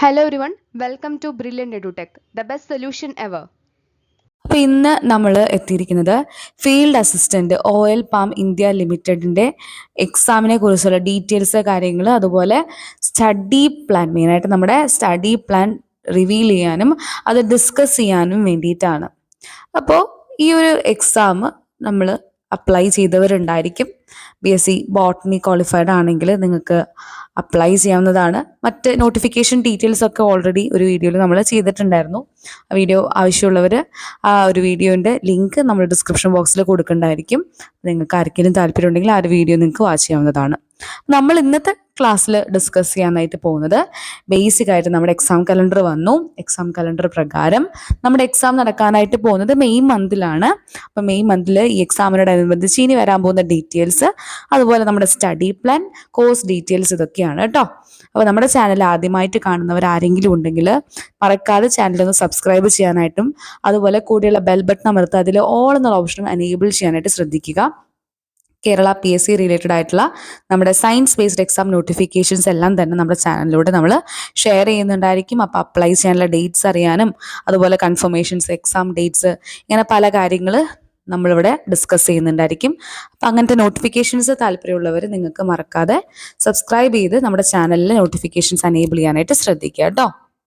Hello one welcome to brilliant edutech the best solution ever അപ്പോൾ ഇന്ന് നമ്മൾ എത്തിയിരിക്കുന്നത് field assistant O L palm India ലിമിറ്റഡിന്റെ എക്സാമിനെ കുറിച്ചുള്ള ഡീറ്റെയിൽസ് കാര്യങ്ങൾ അതുപോലെ സ്റ്റഡി പ്ലാൻ മെയിനായിട്ട് നമ്മുടെ സ്റ്റഡി പ്ലാൻ റിവീൽ ചെയ്യാനും അത് ഡിസ്കസ് ചെയ്യാനും വേണ്ടിയിട്ടാണ്. അപ്പോൾ ഈ ഒരു എക്സാം നമ്മൾ apply ചെയ്തവരുണ്ടായിരിക്കും. B S C botany qualified ആണെങ്കിൽ നിങ്ങൾക്ക് അപ്ലൈ ചെയ്യാവുന്നതാണ്. മറ്റ് നോട്ടിഫിക്കേഷൻ ഡീറ്റെയിൽസ് ഒക്കെ ഓൾറെഡി ഒരു വീഡിയോയിൽ നമ്മൾ ചെയ്തിട്ടുണ്ടായിരുന്നു. ആ വീഡിയോ ആവശ്യമുള്ളവർ ആ ഒരു വീഡിയോന്റെ ലിങ്ക് നമ്മൾ ഡിസ്ക്രിപ്ഷൻ ബോക്സിൽ കൊടുക്കേണ്ടതായിരിക്കും നിങ്ങൾക്ക് ആർക്കെങ്കിലും താല്പര്യം ഉണ്ടെങ്കിൽ ആ ഒരു വീഡിയോ നിങ്ങൾക്ക് വാച്ച് ചെയ്യാവുന്നതാണ്. നമ്മൾ ഇന്നത്തെ ക്ലാസ്സിൽ ഡിസ്കസ് ചെയ്യാനായിട്ട് പോകുന്നത്. ബേസിക് ആയിട്ട് നമ്മുടെ എക്സാം കലണ്ടർ വന്നു. എക്സാം കലണ്ടർ പ്രകാരം നമ്മുടെ എക്സാം നടക്കാനായിട്ട് പോകുന്നത് മെയ് മന്തിലാണ് അപ്പം മെയ് മന്തിൽ ഈ എക്സാമിനോടനുബന്ധിച്ച് ഇനി വരാൻ പോകുന്ന ഡീറ്റെയിൽസ് അതുപോലെ നമ്മുടെ സ്റ്റഡി പ്ലാൻ കോഴ്സ് ഡീറ്റെയിൽസ് ഇതൊക്കെയാണ് കേട്ടോ അപ്പോൾ നമ്മുടെ ചാനൽ ആദ്യമായിട്ട് കാണുന്നവർ ആരെങ്കിലും ഉണ്ടെങ്കിൽ മറക്കാതെ ചാനൽ ഒന്ന് സബ്സ്ക്രൈബ് ചെയ്യാനായിട്ടും അതുപോലെ കൂടെയുള്ള ബെൽ ബട്ടൺ അമർത്ത് അതിൽ ഓൾ എന്നുള്ള ഓപ്ഷൻ എനേബിൾ ചെയ്യാനായിട്ട് ശ്രദ്ധിക്കുക. Kerala P S C related ആയിട്ടുള്ള നമ്മുടെ സയൻസ് ബേസ്ഡ് എക്സാം നോട്ടിഫിക്കേഷൻസ് എല്ലാം തന്നെ നമ്മുടെ ചാനലിലൂടെ നമ്മൾ ഷെയർ ചെയ്യുന്നുണ്ടായിരിക്കും. അപ്പോൾ അപ്ലൈ ചെയ്യാനുള്ള ഡേറ്റ്സ് അറിയാനും അതുപോലെ കൺഫർമേഷൻസ് എക്സാം ഡേറ്റ്സ് ഇങ്ങനെ പല കാര്യങ്ങൾ നമ്മളിവിടെ ഡിസ്കസ് ചെയ്യുന്നുണ്ടായിരിക്കും. അപ്പം അങ്ങനത്തെ നോട്ടിഫിക്കേഷൻസ് താല്പര്യമുള്ളവർ നിങ്ങൾക്ക് മറക്കാതെ സബ്സ്ക്രൈബ് ചെയ്ത് നമ്മുടെ ചാനലിൽ നോട്ടിഫിക്കേഷൻസ് അനേബിൾ ചെയ്യാനായിട്ട് ശ്രദ്ധിക്കുക കേട്ടോ.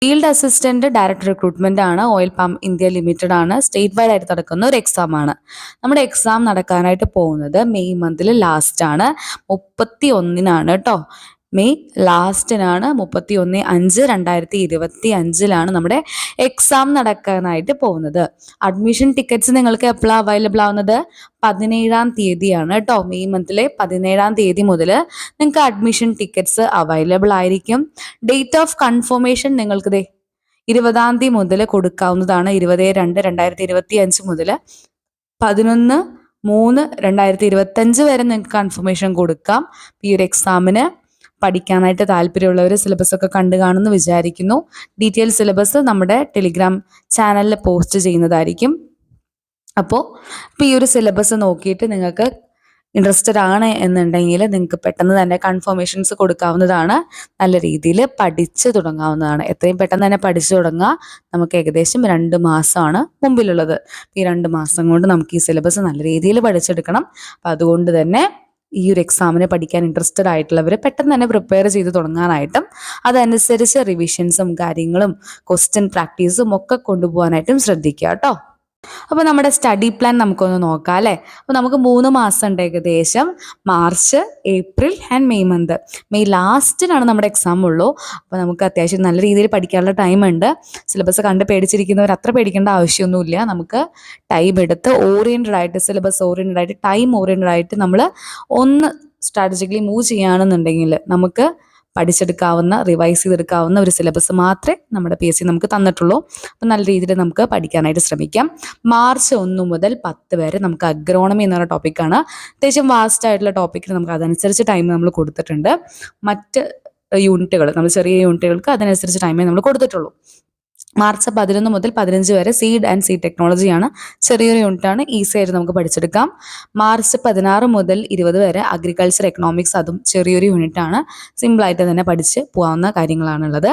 ഫീൽഡ് അസിസ്റ്റന്റ് ഡയറക്ടർ റിക്രൂട്ട്മെന്റ് ആണ് ഓയിൽ പാം ഇന്ത്യ ലിമിറ്റഡ് ആണ്. സ്റ്റേറ്റ് വൈഡ് ആയിട്ട് നടക്കുന്ന ഒരു എക്സാം ആണ്. നമ്മുടെ എക്സാം നടക്കാനായിട്ട് പോകുന്നത് മെയ് മന്തിൽ ലാസ്റ്റ് ആണ്. മുപ്പത്തി ഒന്നിനാണ് കേട്ടോ മെയ് ലാസ്റ്റിനാണ് മുപ്പത്തി ഒന്ന് അഞ്ച് രണ്ടായിരത്തി ഇരുപത്തി അഞ്ചിലാണ് നമ്മുടെ എക്സാം നടക്കാനായിട്ട് പോകുന്നത്. അഡ്മിഷൻ ടിക്കറ്റ്സ് നിങ്ങൾക്ക് എപ്പോഴാണ് അവൈലബിൾ ആവുന്നത്? പതിനേഴാം തീയതിയാണ് കേട്ടോ മെയ് മന്തിലെ പതിനേഴാം തീയതി മുതൽ നിങ്ങൾക്ക് അഡ്മിഷൻ ടിക്കറ്റ്സ് അവൈലബിൾ ആയിരിക്കും. ഡേറ്റ് ഓഫ് കൺഫർമേഷൻ നിങ്ങൾക്ക് ദേ ഇരുപതാം തീയതി മുതൽ കൊടുക്കാവുന്നതാണ്. ഇരുപത് രണ്ട് രണ്ടായിരത്തി ഇരുപത്തി അഞ്ച് മുതൽ പതിനൊന്ന് മൂന്ന് രണ്ടായിരത്തി ഇരുപത്തഞ്ച് വരെ നിങ്ങൾക്ക് കൺഫർമേഷൻ കൊടുക്കാം. ഈ ഒരു എക്സാമിന് പഠിക്കാനായിട്ട് താല്പര്യമുള്ളവർ സിലബസ് ഒക്കെ കണ്ടു കാണുമെന്ന് വിചാരിക്കുന്നു. ഡീറ്റെയിൽ സിലബസ് നമ്മുടെ ടെലിഗ്രാം ചാനലിൽ പോസ്റ്റ് ചെയ്യുന്നതായിരിക്കും. അപ്പോൾ ഇപ്പോൾ ഈ ഒരു സിലബസ് നോക്കിയിട്ട് നിങ്ങൾക്ക് ഇൻട്രസ്റ്റഡ് ആണ് എന്നുണ്ടെങ്കിൽ നിങ്ങൾക്ക് പെട്ടെന്ന് തന്നെ കൺഫർമേഷൻസ് കൊടുക്കാവുന്നതാണ്. നല്ല രീതിയിൽ പഠിച്ചു തുടങ്ങാവുന്നതാണ്. എത്രയും പെട്ടെന്ന് തന്നെ പഠിച്ചു തുടങ്ങുക. നമുക്ക് ഏകദേശം രണ്ട് മാസമാണ് മുമ്പിലുള്ളത്. ഈ രണ്ട് മാസം കൊണ്ട് നമുക്ക് ഈ സിലബസ് നല്ല രീതിയിൽ പഠിച്ചെടുക്കണം. അപ്പം അതുകൊണ്ട് തന്നെ ഈ ഒരു എക്സാമിന് പഠിക്കാൻ ഇൻട്രസ്റ്റഡ് ആയിട്ടുള്ളവർ പെട്ടെന്ന് തന്നെ പ്രിപ്പയർ ചെയ്ത് തുടങ്ങാനായിട്ടും അതനുസരിച്ച് റിവിഷൻസും കാര്യങ്ങളും ക്വസ്റ്റ്യൻ പ്രാക്ടീസും ഒക്കെ കൊണ്ടുപോകാനായിട്ടും ശ്രദ്ധിക്കുക കേട്ടോ. അപ്പോൾ നമ്മുടെ സ്റ്റഡി പ്ലാൻ നമുക്കൊന്ന് നോക്കാം അല്ലേ? അപ്പോൾ നമുക്ക് മൂന്ന് മാസം ഉണ്ട് ഏകദേശം March April and May month May ലാസ്റ്റിനാണ് നമ്മുടെ എക്സാം ഉള്ളൂ. അപ്പോൾ നമുക്ക് അത്യാവശ്യം നല്ല രീതിയിൽ പഠിക്കാനുള്ള ടൈം ഉണ്ട്. സിലബസ് കണ്ട് പേടിച്ചിരിക്കുന്നവർ അത്ര പേടിക്കേണ്ട ആവശ്യമൊന്നുമില്ല. നമുക്ക് ടൈം എടുത്ത് ഓറിയന്റഡ് ആയിട്ട് സിലബസ് ഓറിയന്റഡ് ആയിട്ട് ടൈം ഓറിയന്റഡ് ആയിട്ട് നമ്മൾ ഒന്ന് സ്ട്രാറ്റജിക്കലി മൂവ് ചെയ്യുകയാണെന്നുണ്ടെങ്കിൽ നമുക്ക് പഠിച്ചെടുക്കാവുന്ന റിവൈസ് ചെയ്തെടുക്കാവുന്ന ഒരു സിലബസ് മാത്രമേ നമ്മുടെ പി എസ് സി നമുക്ക് തന്നിട്ടുള്ളൂ. അപ്പം നല്ല രീതിയിൽ നമുക്ക് പഠിക്കാനായിട്ട് ശ്രമിക്കാം. മാർച്ച് ഒന്ന് മുതൽ പത്ത് വരെ നമുക്ക് അഗ്രോണമി എന്ന് പറയുന്ന ടോപ്പിക്കാണ് അത്യാവശ്യം വാസ്റ്റ് ആയിട്ടുള്ള ടോപ്പിക്കിന് നമുക്ക് അതനുസരിച്ച് ടൈം നമ്മൾ കൊടുത്തിട്ടുണ്ട്. മറ്റ് യൂണിറ്റുകൾ നമ്മൾ ചെറിയ യൂണിറ്റുകൾക്ക് അതിനനുസരിച്ച് ടൈമേ നമ്മൾ കൊടുത്തിട്ടുള്ളൂ. മാർച്ച് പതിനൊന്ന് മുതൽ പതിനഞ്ച് വരെ സീഡ് ആൻഡ് സീഡ് ടെക്നോളജിയാണ് ചെറിയൊരു ആണ്. ഈസി ആയിട്ട് നമുക്ക് പഠിച്ചെടുക്കാം. മാർച്ച് പതിനാറ് മുതൽ ഇരുപത് വരെ അഗ്രികൾച്ചർ എക്കണോമിക്സ് അതും ചെറിയൊരു യൂണിറ്റാണ് സിമ്പിളായിട്ട് തന്നെ പഠിച്ച് പോകാവുന്ന കാര്യങ്ങളാണുള്ളത്.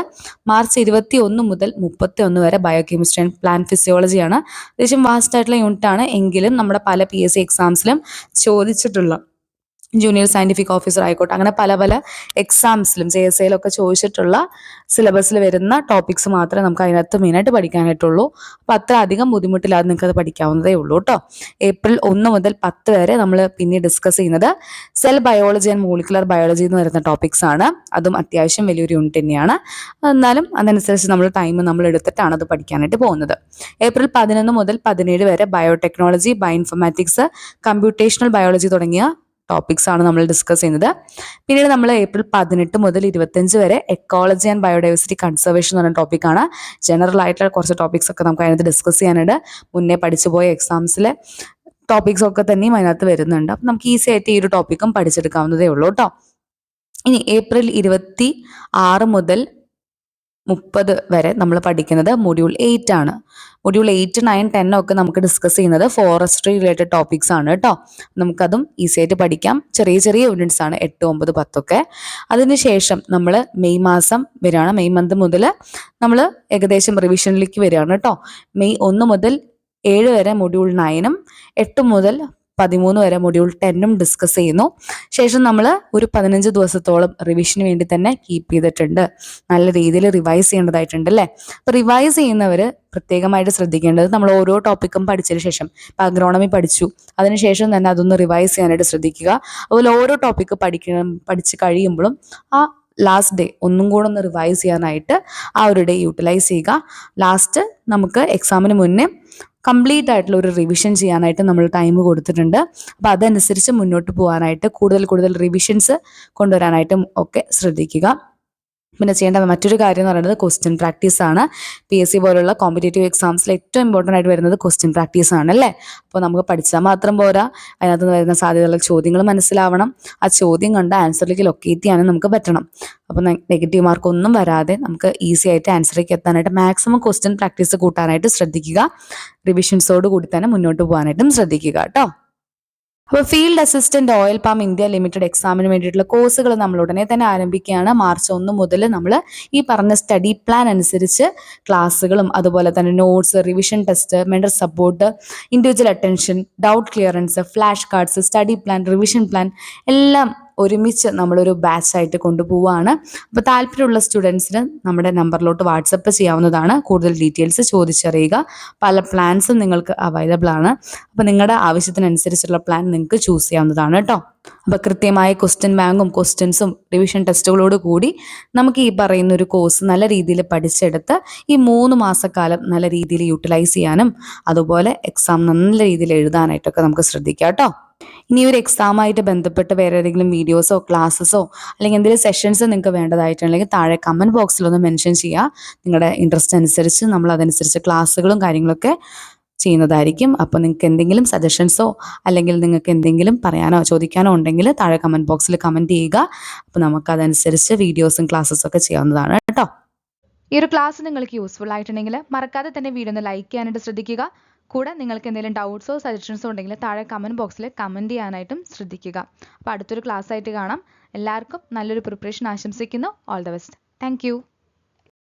മാർച്ച് ഇരുപത്തി ഒന്ന് മുതൽ മുപ്പത്തി ഒന്ന് വരെ ബയോ കെമിസ്ട്രി ആൻഡ് പ്ലാന്റ് ഫിസിയോളജിയാണ് അത്യാവശ്യം വാസ്റ്റ് ആയിട്ടുള്ള ആണ്. എങ്കിലും നമ്മുടെ പല പി എസ് സി എക്സാംസിലും ചോദിച്ചിട്ടുള്ള ജൂനിയർ സയന്റിഫിക് ഓഫീസർ ആയിക്കോട്ടെ. അങ്ങനെ പല പല എക്സാംസിലും ജെ എസ് എയിലൊക്കെ ചോദിച്ചിട്ടുള്ള സിലബസിൽ വരുന്ന ടോപ്പിക്സ് മാത്രമേ നമുക്ക് അതിനകത്ത് മെയിനായിട്ട് പഠിക്കാനായിട്ടുള്ളൂ. അപ്പോൾ അത്ര അധികം ബുദ്ധിമുട്ടില്ലാതെ നിങ്ങൾക്ക് അത് പഠിക്കാവുന്നതേ ഉള്ളൂ കേട്ടോ ഏപ്രിൽ ഒന്ന് മുതൽ പത്ത് വരെ നമ്മൾ പിന്നെ ഡിസ്കസ് ചെയ്യുന്നത് cell biology and molecular biology എന്ന് വരുന്ന ടോപ്പിക്സ് ആണ്. അതും അത്യാവശ്യം വലിയൊരു യൂണിറ്റ് തന്നെയാണ്. എന്നാലും അതനുസരിച്ച് നമ്മൾ ടൈം നമ്മൾ എടുത്തിട്ടാണ് അത് പഠിക്കാനായിട്ട് പോകുന്നത്. ഏപ്രിൽ പതിനൊന്ന് മുതൽ പതിനേഴ് വരെ ബയോടെക്നോളജി ബയോഇൻഫർമാറ്റിക്സ് കമ്പ്യൂട്ടേഷണൽ ബയോളജി തുടങ്ങിയ ടോപ്പിക്സ് ആണ് നമ്മൾ ഡിസ്കസ് ചെയ്യുന്നത്. പിന്നീട് നമ്മൾ ഏപ്രിൽ പതിനെട്ട് മുതൽ ഇരുപത്തഞ്ച് വരെ എക്കോളജി ആൻഡ് ബയോഡൈവേഴ്സിറ്റി കൺസർവേഷൻ എന്ന് പറഞ്ഞ ടോപ്പിക്കാണ് ജനറൽ ആയിട്ടുള്ള കുറച്ച് ടോപ്പിക്സ് ഒക്കെ നമുക്ക് അതിനകത്ത് ഡിസ്കസ് ചെയ്യാനുണ്ട്. മുന്നേ പഠിച്ചു പോയ എക്സാംസിലെ ടോപ്പിക്സ് ഒക്കെ തന്നെയും അതിനകത്ത് വരുന്നുണ്ട്. അപ്പം നമുക്ക് ഈസി ആയിട്ട് ഈ ഒരു ടോപ്പിക്കും പഠിച്ചെടുക്കാവുന്നതേ ഉള്ളൂ കേട്ടോ ഇനി ഏപ്രിൽ ഇരുപത്തി ആറ് മുതൽ മുപ്പത് വരെ നമ്മൾ പഠിക്കുന്നത് മൊഡ്യൂൾ എയ്റ്റ് ആണ്. മൊഡ്യൂൾ എയ്റ്റ് നയൻ ടെൻ ഒക്കെ നമുക്ക് ഡിസ്കസ് ചെയ്യുന്നത് ഫോറസ്ട്രി റിലേറ്റഡ് ടോപ്പിക്സ് ആണ് കേട്ടോ നമുക്കതും ഈസി ആയിട്ട് പഠിക്കാം. ചെറിയ ചെറിയ യൂണിറ്റ്സ് ആണ് എട്ട് ഒമ്പത് പത്തൊക്കെ. അതിനുശേഷം നമ്മൾ മെയ് മാസം വരികയാണ്. മെയ് മന്ത് മുതൽ നമ്മൾ ഏകദേശം റിവിഷനിലേക്ക് വരികയാണ് കേട്ടോ മെയ് ഒന്ന് മുതൽ ഏഴ് വരെ മൊഡ്യൂൾ നയനും എട്ട് മുതൽ പതിമൂന്ന് വരെ മൊഡ്യൂൾ ടെന്നും ഡിസ്കസ് ചെയ്യുന്നു. ശേഷം നമ്മൾ ഒരു പതിനഞ്ച് ദിവസത്തോളം റിവിഷന് വേണ്ടി തന്നെ കീപ്പ് ചെയ്തിട്ടുണ്ട്. നല്ല രീതിയിൽ റിവൈസ് ചെയ്യേണ്ടതായിട്ടുണ്ട് അല്ലേ? അപ്പോൾ റിവൈസ് ചെയ്യുന്നവർ പ്രത്യേകമായിട്ട് ശ്രദ്ധിക്കേണ്ടത് നമ്മൾ ഓരോ ടോപ്പിക്കും പഠിച്ചതിന് ശേഷം ഇപ്പം അഗ്രോണമി പഠിച്ചു. അതിനുശേഷം തന്നെ അതൊന്ന് റിവൈസ് ചെയ്യാനായിട്ട് ശ്രദ്ധിക്കുക. അതുപോലെ ഓരോ ടോപ്പിക്ക് പഠിക്കണം പഠിച്ച് കഴിയുമ്പോഴും ആ ലാസ്റ്റ് ഡേ ഒന്നും കൂടെ ഒന്ന് റിവൈസ് ചെയ്യാനായിട്ട് ആ ഒരു ഡേ യൂട്ടിലൈസ് ചെയ്യുക. ലാസ്റ്റ് നമുക്ക് എക്സാമിന് മുന്നേ കംപ്ലീറ്റ് ആയിട്ടുള്ള ഒരു റിവിഷൻ ചെയ്യാനായിട്ട് നമ്മൾ ടൈം കൊടുത്തിട്ടുണ്ട്. അപ്പോൾ അതനുസരിച്ച് മുന്നോട്ട് പോകാനായിട്ട് കൂടുതൽ കൂടുതൽ റിവിഷൻസ് കൊണ്ടുവരാനായിട്ടും ഒക്കെ ശ്രദ്ധിക്കുക. പിന്നെ ചെയ്യേണ്ട മറ്റൊരു കാര്യം എന്ന് പറയുന്നത് ക്വസ്റ്റ്യൻ പ്രാക്ടീസ് ആണ്. പി എസ് സി പോലുള്ള കോമ്പറ്റേറ്റീവ് എക്സാംസിൽ ഏറ്റവും ഇമ്പോർട്ടന്റ് ആയിട്ട് വരുന്നത് ക്വസ്റ്റ്യൻ പ്രാക്ടീസ് ആണ് അല്ലേ? അപ്പോൾ നമുക്ക് പഠിച്ചാൽ മാത്രം പോരാ. അതിനകത്ത് നിന്ന് വരുന്ന സാധ്യതയുള്ള ചോദ്യങ്ങൾ മനസ്സിലാവണം. ആ ചോദ്യം കണ്ട് ആൻസറിലേക്ക് ലൊക്കേറ്റ് ചെയ്യാനും നമുക്ക് പറ്റണം. അപ്പോൾ നെഗറ്റീവ് മാർക്ക് ഒന്നും വരാതെ നമുക്ക് ഈസി ആയിട്ട് ആൻസറിലേക്ക് എത്താനായിട്ട് മാക്സിമം ക്വസ്റ്റ്യൻ പ്രാക്ടീസ് കൂട്ടാനായിട്ട് ശ്രദ്ധിക്കുക. റിവിഷൻസോട് കൂടി തന്നെ മുന്നോട്ട് പോകാനായിട്ടും ശ്രദ്ധിക്കുക കേട്ടോ. അപ്പോൾ field assistant oil palm India limited എക്സാമിന് വേണ്ടിയിട്ടുള്ള കോഴ്സുകൾ നമ്മൾ ഉടനെ തന്നെ ആരംഭിക്കുകയാണ്. മാർച്ച് ഒന്ന് മുതൽ നമ്മൾ ഈ പറഞ്ഞ സ്റ്റഡി പ്ലാൻ അനുസരിച്ച് ക്ലാസ്സുകളും അതുപോലെ തന്നെ notes revision test mentor support individual attention doubt clearance flash cards study plan revision plan എല്ലാം ഒരുമിച്ച് നമ്മളൊരു ബാച്ച് ആയിട്ട് കൊണ്ടുപോവുകയാണ് അപ്പോൾ താല്പര്യമുള്ള സ്റ്റുഡൻസിന് നമ്മുടെ നമ്പറിലോട്ട് വാട്സപ്പ് ചെയ്യാവുന്നതാണ്. കൂടുതൽ ഡീറ്റെയിൽസ് ചോദിച്ചറിയുക. പല പ്ലാൻസും നിങ്ങൾക്ക് അവൈലബിൾ ആണ്. അപ്പോൾ നിങ്ങളുടെ ആവശ്യത്തിനനുസരിച്ചുള്ള പ്ലാൻ നിങ്ങൾക്ക് ചൂസ് ചെയ്യാവുന്നതാണ് കേട്ടോ അപ്പോൾ കൃത്യമായ ക്വസ്റ്റ്യൻ ബാങ്കും ക്വസ്റ്റ്യൻസും റിവിഷൻ ടെസ്റ്റുകളോട് കൂടി നമുക്ക് ഈ പറയുന്ന ഒരു കോഴ്സ് നല്ല രീതിയിൽ പഠിച്ചെടുത്ത് ഈ മൂന്ന് മാസക്കാലം നല്ല രീതിയിൽ യൂട്ടിലൈസ് ചെയ്യാനും അതുപോലെ എക്സാം നല്ല രീതിയിൽ എഴുതാനായിട്ടൊക്കെ നമുക്ക് ശ്രദ്ധിക്കാം കേട്ടോ ഇനി ഒരു എക്സാമായിട്ട് ബന്ധപ്പെട്ട് വേറെ ഏതെങ്കിലും വീഡിയോസോ ക്ലാസ്സസോ അല്ലെങ്കിൽ എന്തെങ്കിലും സെഷൻസ് നിങ്ങൾക്ക് വേണ്ടതായിട്ടുണ്ടെങ്കിൽ താഴെ കമന്റ് ബോക്സിലൊന്ന് മെൻഷൻ ചെയ്യുക. നിങ്ങളുടെ ഇൻട്രസ്റ്റ് അനുസരിച്ച് നമ്മൾ അതനുസരിച്ച് ക്ലാസ്സുകളും കാര്യങ്ങളൊക്കെ ചെയ്യുന്നതായിരിക്കും. അപ്പോൾ നിങ്ങൾക്ക് എന്തെങ്കിലും സജഷൻസോ അല്ലെങ്കിൽ നിങ്ങൾക്ക് എന്തെങ്കിലും പറയാനോ ചോദിക്കാനോ ഉണ്ടെങ്കിൽ താഴെ കമന്റ് ബോക്സിൽ കമന്റ് ചെയ്യുക. അപ്പോൾ നമുക്ക് അതനുസരിച്ച് വീഡിയോസും ക്ലാസ്സസും ഒക്കെ ചെയ്യാവുന്നതാണ് കേട്ടോ. ഈ ഒരു ക്ലാസ് നിങ്ങൾക്ക് യൂസ്ഫുൾ ആയിട്ടുണ്ടെങ്കിൽ മറക്കാതെ തന്നെ വീഡിയോ ഒന്ന് ലൈക്ക് ചെയ്യാനായിട്ട് ശ്രദ്ധിക്കുക. കൂടെ നിങ്ങൾക്ക് എന്തെങ്കിലും ഡൗട്ട്സോ സജഷൻസോ ഉണ്ടെങ്കിൽ താഴെ കമന്റ് ബോക്സിൽ കമന്റ് ചെയ്യാനായിട്ടും ശ്രദ്ധിക്കുക. അപ്പോൾ അടുത്തൊരു ക്ലാസ് ആയിട്ട് കാണാം. എല്ലാവർക്കും നല്ലൊരു പ്രിപ്പറേഷൻ ആശംസിക്കുന്നു. All the best thank